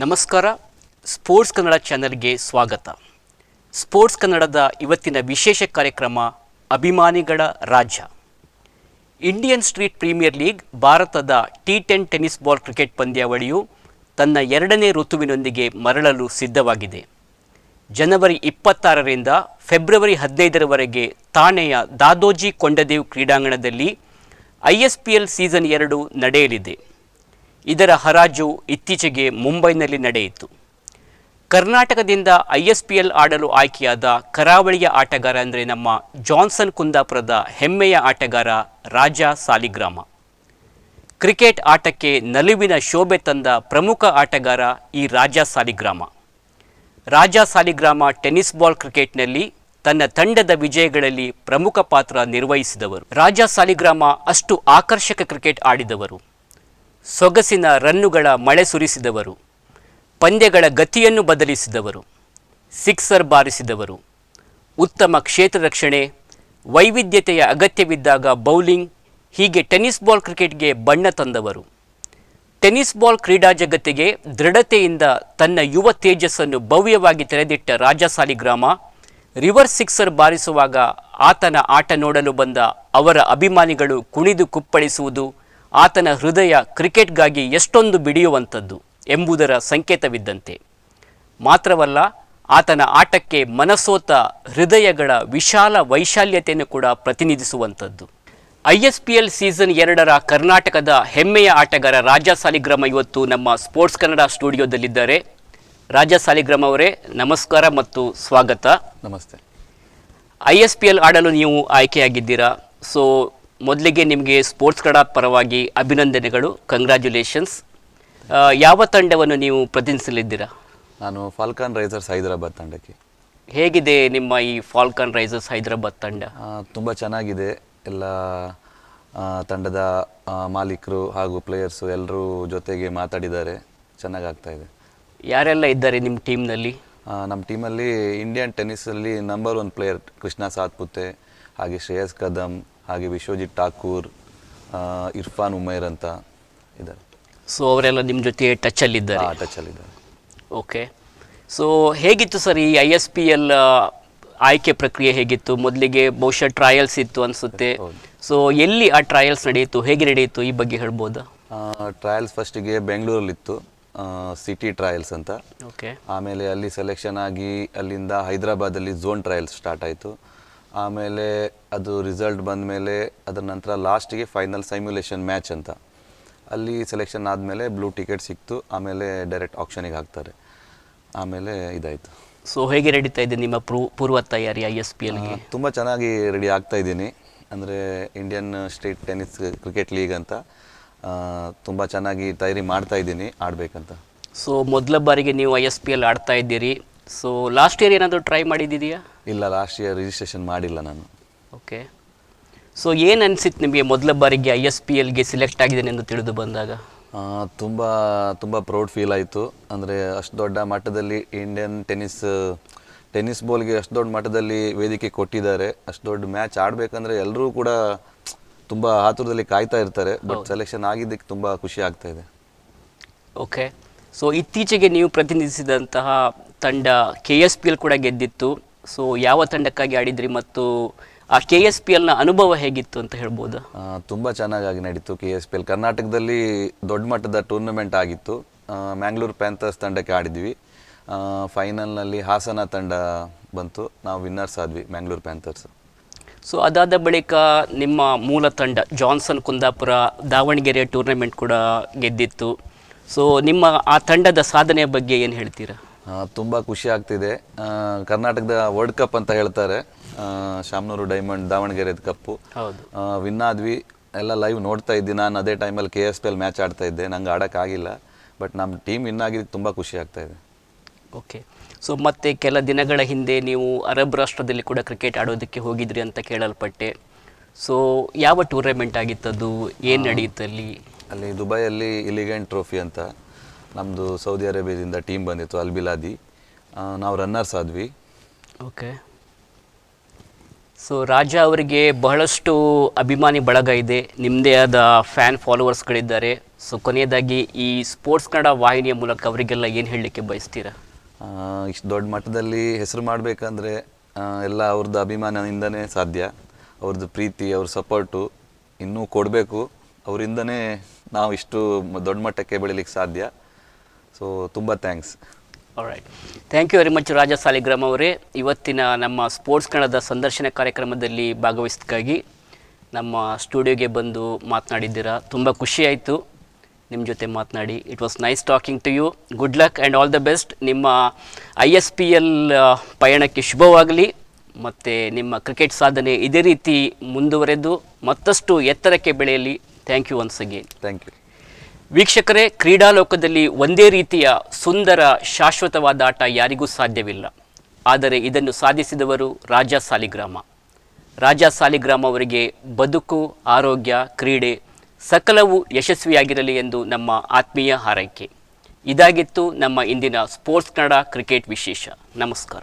ನಮಸ್ಕಾರ. ಸ್ಪೋರ್ಟ್ಸ್ ಕನ್ನಡ ಚಾನೆಲ್ಗೆ ಸ್ವಾಗತ. ಸ್ಪೋರ್ಟ್ಸ್ ಕನ್ನಡದ ಇವತ್ತಿನ ವಿಶೇಷ ಕಾರ್ಯಕ್ರಮ, ಅಭಿಮಾನಿಗಳ ರಾಜ್ಯ. ಇಂಡಿಯನ್ ಸ್ಟ್ರೀಟ್ ಪ್ರೀಮಿಯರ್ ಲೀಗ್, ಭಾರತದ T ten tennis ball cricket ಪಂದ್ಯಾವಳಿಯು ತನ್ನ ಎರಡನೇ ಋತುವಿನೊಂದಿಗೆ ಮರಳಲು ಸಿದ್ಧವಾಗಿದೆ. ಜನವರಿ ಇಪ್ಪತ್ತಾರರಿಂದ ಫೆಬ್ರವರಿ ಹದಿನೈದರವರೆಗೆ ಥಾಣೆಯ ದಾದೋಜಿ ಕೊಂಡದೇವ್ ಕ್ರೀಡಾಂಗಣದಲ್ಲಿ I S P L season ಎರಡು ನಡೆಯಲಿದೆ. ಇದರ ಹರಾಜು ಇತ್ತೀಚೆಗೆ ಮುಂಬೈನಲ್ಲಿ ನಡೆಯಿತು. ಕರ್ನಾಟಕದಿಂದ ಐ ಎಸ್ ಪಿ ಎಲ್ ಆಡಲು ಆಯ್ಕೆಯಾದ ಕರಾವಳಿಯ ಆಟಗಾರ ಅಂದರೆ ನಮ್ಮ ಜಾನ್ಸನ್ ಕುಂದಾಪುರದ ಹೆಮ್ಮೆಯ ಆಟಗಾರ ರಾಜ ಸಾಲಿಗ್ರಾಮ. ಕ್ರಿಕೆಟ್ ಆಟಕ್ಕೆ ನಲಿವಿನ ಶೋಭೆ ತಂದ ಪ್ರಮುಖ ಆಟಗಾರ ಈ ರಾಜ ಸಾಲಿಗ್ರಾಮ. ರಾಜ ಸಾಲಿಗ್ರಾಮ ಟೆನ್ನಿಸ್ ಬಾಲ್ ಕ್ರಿಕೆಟ್ನಲ್ಲಿ ತನ್ನ ತಂಡದ ವಿಜಯಗಳಲ್ಲಿ ಪ್ರಮುಖ ಪಾತ್ರ ನಿರ್ವಹಿಸಿದವರು. ರಾಜ ಸಾಲಿಗ್ರಾಮ ಅಷ್ಟು ಆಕರ್ಷಕ ಕ್ರಿಕೆಟ್ ಆಡಿದವರು. ಸೊಗಸಿನ ರನ್ನುಗಳ ಮಳೆ ಸುರಿಸಿದವರು, ಪಂದ್ಯಗಳ ಗತಿಯನ್ನು ಬದಲಿಸಿದವರು, ಸಿಕ್ಸರ್ ಬಾರಿಸಿದವರು. ಉತ್ತಮ ಕ್ಷೇತ್ರ ರಕ್ಷಣೆ, ವೈವಿಧ್ಯತೆಯ ಅಗತ್ಯವಿದ್ದಾಗ ಬೌಲಿಂಗ್, ಹೀಗೆ ಟೆನಿಸ್ ಬಾಲ್ ಕ್ರಿಕೆಟ್ಗೆ ಬಣ್ಣ ತಂದವರು. ಟೆನಿಸ್ ಬಾಲ್ ಕ್ರೀಡಾ ಜಗತ್ತಿಗೆ ದೃಢತೆಯಿಂದ ತನ್ನ ಯುವ ತೇಜಸ್ಸನ್ನು ಭವ್ಯವಾಗಿ ತೆರೆದಿಟ್ಟ ರಾಜಸಾಲಿ ಗ್ರಾಮ ರಿವರ್ಸ್ ಸಿಕ್ಸರ್ ಬಾರಿಸುವಾಗ ಆತನ ಆಟ ನೋಡಲು ಬಂದ ಅವರ ಅಭಿಮಾನಿಗಳು ಕುಣಿದು ಕುಪ್ಪಳಿಸುವುದು ಆತನ ಹೃದಯ ಕ್ರಿಕೆಟ್ಗಾಗಿ ಎಷ್ಟೊಂದು ಬಿಡಿಯುವಂಥದ್ದು ಎಂಬುದರ ಸಂಕೇತವಿದ್ದಂತೆ. ಮಾತ್ರವಲ್ಲ ಆತನ ಆಟಕ್ಕೆ ಮನಸೋತ ಹೃದಯಗಳ ವಿಶಾಲ ವೈಶಾಲ್ಯತೆಯನ್ನು ಕೂಡ ಪ್ರತಿನಿಧಿಸುವಂಥದ್ದು. I S P L season ಎರಡರ ಕರ್ನಾಟಕದ ಹೆಮ್ಮೆಯ ಆಟಗಾರ ರಾಜ ಸಾಲಿಗ್ರಾಮ ಇವತ್ತು ನಮ್ಮ ಸ್ಪೋರ್ಟ್ಸ್ ಕನ್ನಡ ಸ್ಟುಡಿಯೋದಲ್ಲಿದ್ದಾರೆ. ರಾಜ ಸಾಲಿಗ್ರಾಮ ಅವರೇ ನಮಸ್ಕಾರ ಮತ್ತು ಸ್ವಾಗತ. ನಮಸ್ತೆ. ಐ ಎಸ್ ಪಿ ಎಲ್ ಆಡಲು ನೀವು ಆಯ್ಕೆಯಾಗಿದ್ದೀರಾ? ಸೊ ಮೊದಲಿಗೆ ನಿಮಗೆ ಸ್ಪೋರ್ಟ್ಸ್ ಕಡ ಪರವಾಗಿ ಅಭಿನಂದನೆಗಳು ಕಂಗ್ರ್ಯಾಚುಲೇಷನ್ಸ್ ಯಾವ ತಂಡವನ್ನು ನೀವು ಪ್ರತಿನಿಧಿಸಲಿದ್ದೀರಾ? ನಾನು ಫಾಲ್ಕಾನ್ ರೈಸರ್ಸ್ ಹೈದರಾಬಾದ್ ತಂಡಕ್ಕೆ. ಹೇಗಿದೆ ನಿಮ್ಮ ಈ ಫಾಲ್ಕನ್ ರೈಸರ್ಸ್ ಹೈದರಾಬಾದ್ ತಂಡ? ತುಂಬ ಚೆನ್ನಾಗಿದೆ. ಎಲ್ಲ ತಂಡದ ಮಾಲೀಕರು ಹಾಗೂ ಪ್ಲೇಯರ್ಸು ಎಲ್ಲರೂ ಜೊತೆಗೆ ಮಾತಾಡಿದ್ದಾರೆ. ಚೆನ್ನಾಗಿ ಆಗ್ತಾ ಇದೆ. ಯಾರೆಲ್ಲ ಇದ್ದಾರೆ ನಿಮ್ಮ ಟೀಮ್ನಲ್ಲಿ ನಮ್ಮ ಟೀಮಲ್ಲಿ Indian ಟೆನ್ನಿಸಲ್ಲಿ number one player Krishna Satpute ಹಾಗೆ ಶ್ರೇಯಸ್ ಕದಮ್ ಹಾಗೆ ವಿಶ್ವಜಿತ್ ಠಾಕೂರ್ ಇರ್ಫಾನ್ ಉಮೇರ್ ಅಂತ ಇದ್ದಾರೆ. ಸೊ ಅವರೆಲ್ಲ ನಿಮ್ಮ ಜೊತೆ ಟಚಲ್ಲಿದ್ದಾರೆ ಟಚಲ್ಲಿದ್ದಾರೆ ಓಕೆ ಸೊ ಹೇಗಿತ್ತು ಸರ್ ಈ ಐ ಎಸ್ ಪಿ ಎಲ್ ಆಯ್ಕೆ ಪ್ರಕ್ರಿಯೆ ಹೇಗಿತ್ತು? ಮೊದಲಿಗೆ ಬಹುಶಃ ಟ್ರಯಲ್ಸ್ ಇತ್ತು ಅನಿಸುತ್ತೆ. ಸೊ ಎಲ್ಲಿ ಆ ಟ್ರಯಲ್ಸ್ ನಡೆಯಿತು? ಹೇಗೆ ನಡೆಯಿತು? ಈ ಬಗ್ಗೆ ಹೇಳ್ಬೋದಾ? ಟ್ರಯಲ್ಸ್ ಫಸ್ಟಿಗೆ ಬೆಂಗಳೂರಲ್ಲಿತ್ತು. ಸಿಟಿ ಟ್ರಯಲ್ಸ್ ಅಂತ. ಓಕೆ ಆಮೇಲೆ ಅಲ್ಲಿ ಸೆಲೆಕ್ಷನ್ ಆಗಿ ಅಲ್ಲಿಂದ ಹೈದರಾಬಾದಲ್ಲಿ ಝೋನ್ ಟ್ರಯಲ್ಸ್ ಸ್ಟಾರ್ಟ್ ಆಯಿತು. ಆಮೇಲೆ ಅದು ರಿಸಲ್ಟ್ ಬಂದ ಮೇಲೆ ಅದರ ನಂತರ ಲಾಸ್ಟಿಗೆ ಫೈನಲ್ ಸೈಮ್ಯುಲೇಷನ್ ಮ್ಯಾಚ್ ಅಂತ. ಅಲ್ಲಿ ಸೆಲೆಕ್ಷನ್ ಆದಮೇಲೆ ಬ್ಲೂ ಟಿಕೆಟ್ ಸಿಕ್ತು ಆಮೇಲೆ ಡೈರೆಕ್ಟ್ ಆಪ್ಷನಿಗೆ ಹಾಕ್ತಾರೆ. ಆಮೇಲೆ ಇದಾಯಿತು. ಸೊ ಹೇಗೆ ರೆಡಿತಾ ಇದ್ದೀನಿ ನಿಮ್ಮ ಪ್ರೂ- ಪೂರ್ವ ತಯಾರಿ ಐ ಎಸ್ ಪಿ ಎಲ್ಗೆ ತುಂಬ ಚೆನ್ನಾಗಿ ರೆಡಿ ಆಗ್ತಾ ಇದ್ದೀನಿ. ಅಂದರೆ Indian state tennis cricket league ಅಂತ ತುಂಬ ಚೆನ್ನಾಗಿ ತಯಾರಿ ಮಾಡ್ತಾ ಇದ್ದೀನಿ ಆಡಬೇಕಂತ. ಸೊ ಮೊದಲ ಬಾರಿಗೆ ನೀವು ಐ ಎಸ್ ಪಿ ಎಲ್ ಆಡ್ತಾ ಇದ್ದೀರಿ. ಸೊ ಲಾಸ್ಟ್ ಇಯರ್ ಏನಾದರೂ ಟ್ರೈ ಮಾಡಿದ್ದೀಯಾ ಇಲ್ಲ ಲಾಸ್ಟ್ ಇಯರ್ ರಿಜಿಸ್ಟ್ರೇಷನ್ ಮಾಡಿಲ್ಲ ನಾನು. ಓಕೆ ಸೊ ಏನು ಅನಿಸಿತ್ತು ನಿಮಗೆ ಮೊದಲ ಬಾರಿಗೆ ಐ ಎಸ್ ಪಿ ಎಲ್ಗೆ ಸಿಲೆಕ್ಟ್ ಆಗಿದ್ದೇನೆ ಎಂದು ತಿಳಿದು ಬಂದಾಗ? ತುಂಬ ತುಂಬ ಪ್ರೌಡ್ ಫೀಲ್ ಆಯಿತು. ಅಂದರೆ ಅಷ್ಟು ದೊಡ್ಡ ಮಟ್ಟದಲ್ಲಿ ಇಂಡಿಯನ್ ಟೆನ್ನಿಸ್ ಟೆನ್ನಿಸ್ ಬಾಲ್ಗೆ ಅಷ್ಟು ದೊಡ್ಡ ಮಟ್ಟದಲ್ಲಿ ವೇದಿಕೆ ಕೊಟ್ಟಿದ್ದಾರೆ. ಅಷ್ಟು ದೊಡ್ಡ ಮ್ಯಾಚ್ ಆಡಬೇಕಂದ್ರೆ ಎಲ್ಲರೂ ಕೂಡ ತುಂಬ ಆತುರದಲ್ಲಿ ಕಾಯ್ತಾ ಇರ್ತಾರೆ. ಬಟ್ ಸೆಲೆಕ್ಷನ್ ಆಗಿದ್ದಕ್ಕೆ ತುಂಬ ಖುಷಿ ಆಗ್ತಾ ಇದೆ. ಓಕೆ ಸೊ ಇತ್ತೀಚೆಗೆ ನೀವು ಪ್ರತಿನಿಧಿಸಿದಂತಹ ತಂಡ ಕೆ ಎಸ್ ಪಿ ಎಲ್ ಕೂಡ ಗೆದ್ದಿತ್ತು. ಸೊ ಯಾವ ತಂಡಕ್ಕಾಗಿ ಆಡಿದ್ರಿ ಮತ್ತು ಆ ಕೆ ಎಸ್ ಪಿ ಎಲ್ನ ಅನುಭವ ಹೇಗಿತ್ತು ಅಂತ ಹೇಳ್ಬೋದು? ತುಂಬ ಚೆನ್ನಾಗಿ ನಡೀತು ಕೆ ಎಸ್ ಪಿ ಎಲ್ ಕರ್ನಾಟಕದಲ್ಲಿ ದೊಡ್ಡ ಮಟ್ಟದ ಟೂರ್ನಮೆಂಟ್ ಆಗಿತ್ತು. ಮ್ಯಾಂಗ್ಳೂರ್ ಪ್ಯಾಂಥರ್ಸ್ ತಂಡಕ್ಕೆ ಆಡಿದ್ವಿ. ಫೈನಲ್ನಲ್ಲಿ ಹಾಸನ ತಂಡ ಬಂತು. ನಾವು ವಿನ್ನರ್ಸ್ ಆದ್ವಿ ಮ್ಯಾಂಗ್ಳೂರ್ ಪ್ಯಾಂಥರ್ಸ್. ಸೊ ಅದಾದ ಬಳಿಕ ನಿಮ್ಮ ಮೂಲ ತಂಡ ಜಾನ್ಸನ್ ಕುಂದಾಪುರ ದಾವಣಗೆರೆ ಟೂರ್ನಮೆಂಟ್ ಕೂಡ ಗೆದ್ದಿತ್ತು. ಸೊ ನಿಮ್ಮ ಆ ತಂಡದ ಸಾಧನೆಯ ಬಗ್ಗೆ ಏನು ಹೇಳ್ತೀರಾ? ತುಂಬ ಖುಷಿ ಆಗ್ತಿದೆ. ಕರ್ನಾಟಕದ ವರ್ಲ್ಡ್ ಕಪ್ ಅಂತ ಹೇಳ್ತಾರೆ. ಶಾಮನೂರು ಡೈಮಂಡ್ ದಾವಣಗೆರೆದ ಕಪ್ಪು ವಿನ್ ಆದ್ವಿ. ಎಲ್ಲ ಲೈವ್ ನೋಡ್ತಾ ಇದ್ದೀನಿ ನಾನು ಅದೇ ಟೈಮಲ್ಲಿ K S P L match ಆಡ್ತಾ ಇದ್ದೆ. ನಂಗೆ ಆಡೋಕ್ಕಾಗಿಲ್ಲ ಬಟ್ ನಮ್ಮ ಟೀಮ್ ವಿನ್ ಆಗಿದ್ದಕ್ಕೆ ತುಂಬ ಖುಷಿ ಆಗ್ತಾ ಇದೆ. ಓಕೆ. ಸೊ ಮತ್ತೆ ಕೆಲ ದಿನಗಳ ಹಿಂದೆ ನೀವು ಅರಬ್ ರಾಷ್ಟ್ರದಲ್ಲಿ ಕೂಡ ಕ್ರಿಕೆಟ್ ಆಡೋದಕ್ಕೆ ಹೋಗಿದ್ರಿ ಅಂತ ಕೇಳಲ್ಪಟ್ಟೆ. ಸೊ ಯಾವ ಟೂರ್ನಮೆಂಟ್ ಆಗಿತ್ತದು? ಏನು ನಡೆಯುತ್ತಲ್ಲಿ ಅಲ್ಲಿ ದುಬೈಯಲ್ಲಿ ಇಲಿಗೆಂಟ್ ಟ್ರೋಫಿ ಅಂತ. ನಮ್ಮದು ಸೌದಿ ಅರೇಬಿಯಾದಿಂದ ಟೀಮ್ ಬಂದಿತ್ತು ಅಲ್ಬಿಲಾದಿ. ನಾವು ರನ್ನರ್ಸ್ ಆದ್ವಿ. ಓಕೆ. ಸೊ ರಾಜ ಅವರಿಗೆ ಬಹಳಷ್ಟು ಅಭಿಮಾನಿ ಬಳಗ ಇದೆ. ನಿಮ್ಮದೇ ಆದ ಫ್ಯಾನ್ ಫಾಲೋವರ್ಸ್ಗಳಿದ್ದಾರೆ. ಸೊ ಕೊನೆಯದಾಗಿ ಈ ಸ್ಪೋರ್ಟ್ಸ್ ಕನ್ನಡ ವಾಹಿನಿಯ ಮೂಲಕ ಅವರಿಗೆಲ್ಲ ಏನು ಹೇಳಲಿಕ್ಕೆ ಬಯಸ್ತೀರಾ? ಇಷ್ಟು ದೊಡ್ಡ ಮಟ್ಟದಲ್ಲಿ ಹೆಸರು ಮಾಡಬೇಕಂದ್ರೆ ಎಲ್ಲ ಅವ್ರದ್ದು ಅಭಿಮಾನದಿಂದನೇ ಸಾಧ್ಯ. ಅವ್ರದ್ದು ಪ್ರೀತಿ ಅವ್ರ ಸಪೋರ್ಟು ಇನ್ನೂ ಕೊಡಬೇಕು. ಅವರಿಂದನೇ ನಾವು ಇಷ್ಟು ದೊಡ್ಡ ಮಟ್ಟಕ್ಕೆ ಬೆಳಿಲಿಕ್ಕೆ ಸಾಧ್ಯ. ಸೊ ತುಂಬ thanks right thank you very much Raja Saligram ಅವರೇ. ಇವತ್ತಿನ ನಮ್ಮ ಸ್ಪೋರ್ಟ್ಸ್ ಕನ್ನಡದ ಸಂದರ್ಶನ ಕಾರ್ಯಕ್ರಮದಲ್ಲಿ ಭಾಗವಹಿಸಿದಕ್ಕಾಗಿ ನಮ್ಮ ಸ್ಟುಡಿಯೋಗೆ ಬಂದು ಮಾತನಾಡಿದ್ದೀರಾ. ತುಂಬ ಖುಷಿಯಾಯಿತು ನಿಮ್ಮ ಜೊತೆ ಮಾತನಾಡಿ. It was nice talking to you good luck and all the best ನಿಮ್ಮ ಐ ಎಸ್ ಪಿ ಎಲ್ ಪಯಣಕ್ಕೆ ಶುಭವಾಗಲಿ. ಮತ್ತು ನಿಮ್ಮ ಕ್ರಿಕೆಟ್ ಸಾಧನೆ ಇದೇ ರೀತಿ ಮುಂದುವರೆದು ಮತ್ತಷ್ಟು ಎತ್ತರಕ್ಕೆ ಬೆಳೆಯಲಿ. Thank you once again thank you ವೀಕ್ಷಕರೇ, ಕ್ರೀಡಾಲೋಕದಲ್ಲಿ ಒಂದೇ ರೀತಿಯ ಸುಂದರ, ಶಾಶ್ವತವಾದ ಆಟ ಯಾರಿಗೂ ಸಾಧ್ಯವಿಲ್ಲ. ಆದರೆ ಇದನ್ನು ಸಾಧಿಸಿದವರು ರಾಜ ಸಾಲಿಗ್ರಾಮ. ರಾಜ ಸಾಲಿಗ್ರಾಮ ಅವರಿಗೆ ಬದುಕು, ಆರೋಗ್ಯ, ಕ್ರೀಡೆ ಸಕಲವೂ ಯಶಸ್ವಿಯಾಗಿರಲಿ ಎಂದು ನಮ್ಮ ಆತ್ಮೀಯ ಹಾರೈಕೆ. ಇದಾಗಿತ್ತು ನಮ್ಮ ಇಂದಿನ ಸ್ಪೋರ್ಟ್ಸ್ ಕನ್ನಡ ಕ್ರಿಕೆಟ್ ವಿಶೇಷ. ನಮಸ್ಕಾರ.